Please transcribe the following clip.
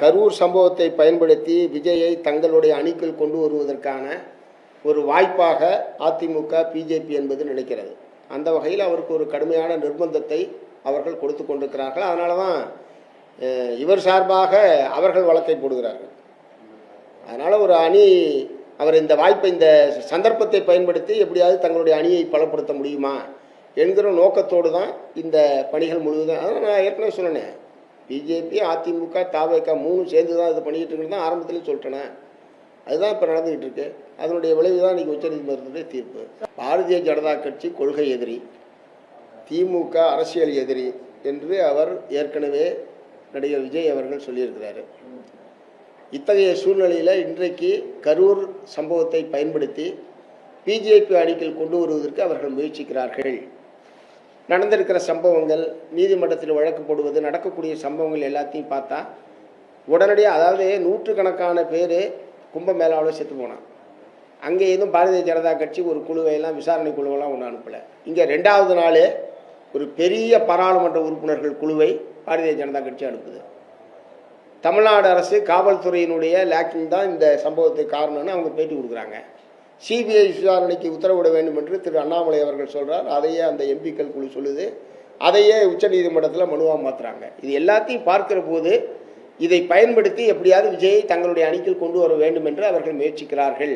கரூர் சம்பவத்தை பயன்படுத்தி விஜயை தங்களுடைய அணிக்குள் கொண்டு வருவதற்கான ஒரு வாய்ப்பாக அதிமுக பிஜேபி என்பது நினைக்கிறது. அந்த வகையில் அவருக்கு ஒரு கடுமையான நிர்பந்தத்தை அவர்கள் கொடுத்து கொண்டிருக்கிறார்கள். அதனால தான் இவர் சார்பாக அவர்கள் வழக்கை போடுகிறார்கள். அதனால் ஒரு அணி அவர் இந்த வாய்ப்பை இந்த சந்தர்ப்பத்தை பயன்படுத்தி எப்படியாவது தங்களுடைய அணியை பலப்படுத்த முடியுமா என்கிற நோக்கத்தோடு தான் இந்த பணிகள் முழுவதும் அதான் நான் ஏற்கனவே சொன்னேன். பிஜேபி அதிமுக தாவேக மூணு சேர்ந்து தான் இது பண்ணிக்கிட்டு இருக்குன்னு தான் ஆரம்பத்தில் சொல்லிட்டேனே அதுதான் இப்போ நடந்துக்கிட்டு இருக்கு. அதனுடைய விளைவு தான் இன்றைக்கி உச்சநீதிமன்றத்துடைய தீர்ப்பு. பாரதிய ஜனதா கட்சி கொள்கை எதிரி திமுக அரசியல் எதிரி என்று அவர் ஏற்கனவே நடிகர் விஜய் அவர்கள் சொல்லியிருக்கிறாரு. இத்தகைய சூழ்நிலையில் இன்றைக்கு கரூர் சம்பவத்தை பயன்படுத்தி பிஜேபி அணிக்குள் கொண்டு வருவதற்கு அவர்கள் முயற்சிக்கிறார்கள். நடந்திருக்கிற சம்பவங்கள் நீதிமன்றத்தில் வழக்கு போடுவது நடக்கக்கூடிய சம்பவங்கள் எல்லாத்தையும் பார்த்தா உடனடியாக அதாவது நூற்றுக்கணக்கான பேர் கும்பமேளாவில் செத்து போனான். அங்கே எதுவும் பாரதிய ஜனதா கட்சி ஒரு குழுவை எல்லாம் விசாரணை குழுவெல்லாம் ஒன்று அனுப்பலை. இங்கே ரெண்டாவது நாள் ஒரு பெரிய பாராளுமன்ற உறுப்பினர்கள் குழுவை பாரதிய ஜனதா கட்சி அனுப்புது. தமிழ்நாடு அரசு காவல்துறையினுடைய லேக்கிங் தான் இந்த சம்பவத்துக்கு காரணம்னு அவங்க பேட்டி கொடுக்குறாங்க. சிபிஐ விசாரணைக்கு உத்தரவிட வேண்டும் என்று திரு அண்ணாமலை அவர்கள் சொல்கிறார் அதையே அந்த எம்பிக்கள் குழு சொல்லுது. அதையே உச்சநீதிமன்றத்தில் மனுவாக மாற்றுறாங்க இது எல்லாத்தையும் பார்க்கிற போது இதை பயன்படுத்தி எப்படியாவது விஜயை தங்களுடைய அணிக்குள் கொண்டு வர வேண்டும் என்று அவர்கள் முயற்சிக்கிறார்கள்.